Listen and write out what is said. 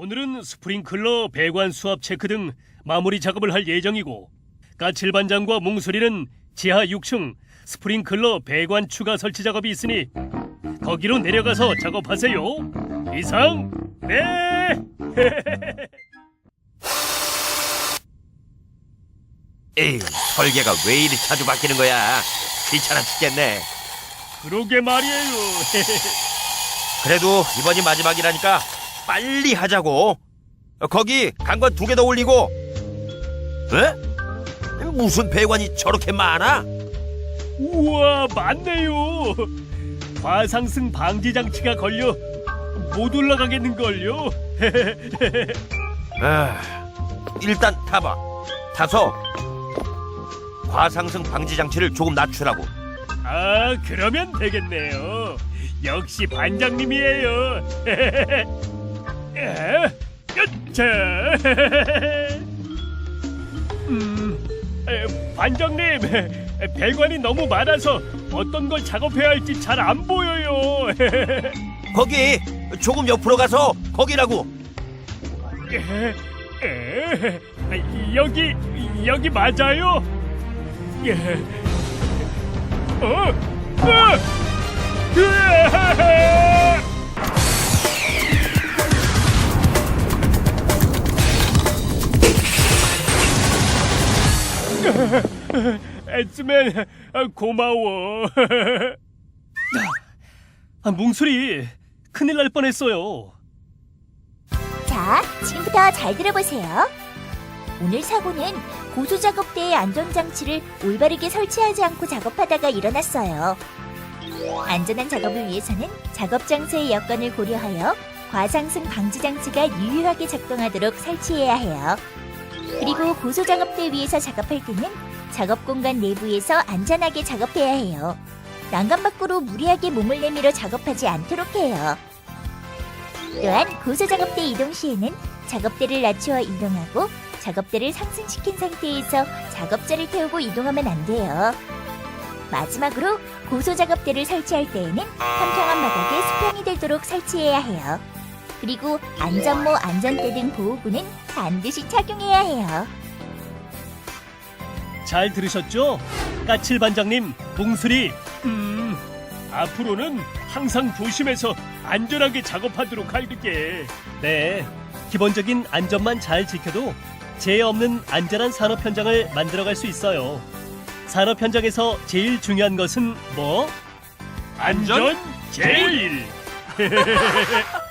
오늘은 스프링클러, 배관 수압 체크 등 마무리 작업을 할 예정이고 까칠 반장과 몽소리는 지하 6층 스프링클러 배관 추가 설치 작업이 있으니 거기로 내려가서 작업하세요. 이상 네. 에이, 설계가 왜 이리 자주 바뀌는 거야? 귀찮아 죽겠네. 그러게 말이에요. 그래도 이번이 마지막이라니까 빨리 하자고. 어, 거기 강관 두 개 더 올리고. 에? 무슨 배관이 저렇게 많아? 우와 많네요. 과상승 방지 장치가 걸려 못 올라가겠는걸요. 아, 일단 타봐. 타서 과상승 방지 장치를 조금 낮추라고. 아, 그러면 되겠네요. 역시 반장님이에요. 에, 자, 음, 에, 반장님, 배관이 너무 많아서 어떤 걸 작업해야 할지 잘 안 보여요. 거기 조금 옆으로 가서 거기라고. 에, 에, 여기 여기 맞아요? 예. 어? 어? 으 엑스맨 고마워. 아, 뭉술이 큰일 날 뻔했어요. 자, 지금부터 잘 들어보세요. 오늘 사고는 고소 작업대의 안전장치를 올바르게 설치하지 않고 작업하다가 일어났어요. 안전한 작업을 위해서는 작업 장소의 여건을 고려하여 과상승 방지 장치가 유효하게 작동하도록 설치해야 해요. 그리고 고소 작업대 위에서 작업할 때는 작업 공간 내부에서 안전하게 작업해야 해요. 난간 밖으로 무리하게 몸을 내밀어 작업하지 않도록 해요. 또한 고소 작업대 이동 시에는 작업대를 낮추어 이동하고 작업대를 상승시킨 상태에서 작업자를 태우고 이동하면 안 돼요. 마지막으로 고소 작업대를 설치할 때에는 평평한 바닥에 수평이 되도록 설치해야 해요. 그리고 안전모, 안전대 등 보호구는 반드시 착용해야 해요. 잘 들으셨죠? 까칠 반장님, 봉수리. 음, 앞으로는 항상 조심해서 안전하게 작업하도록 할게. 네, 기본적인 안전만 잘 지켜도 재해 없는 안전한 산업 현장을 만들어갈 수 있어요. 산업 현장에서 제일 중요한 것은 뭐? 안전 제일.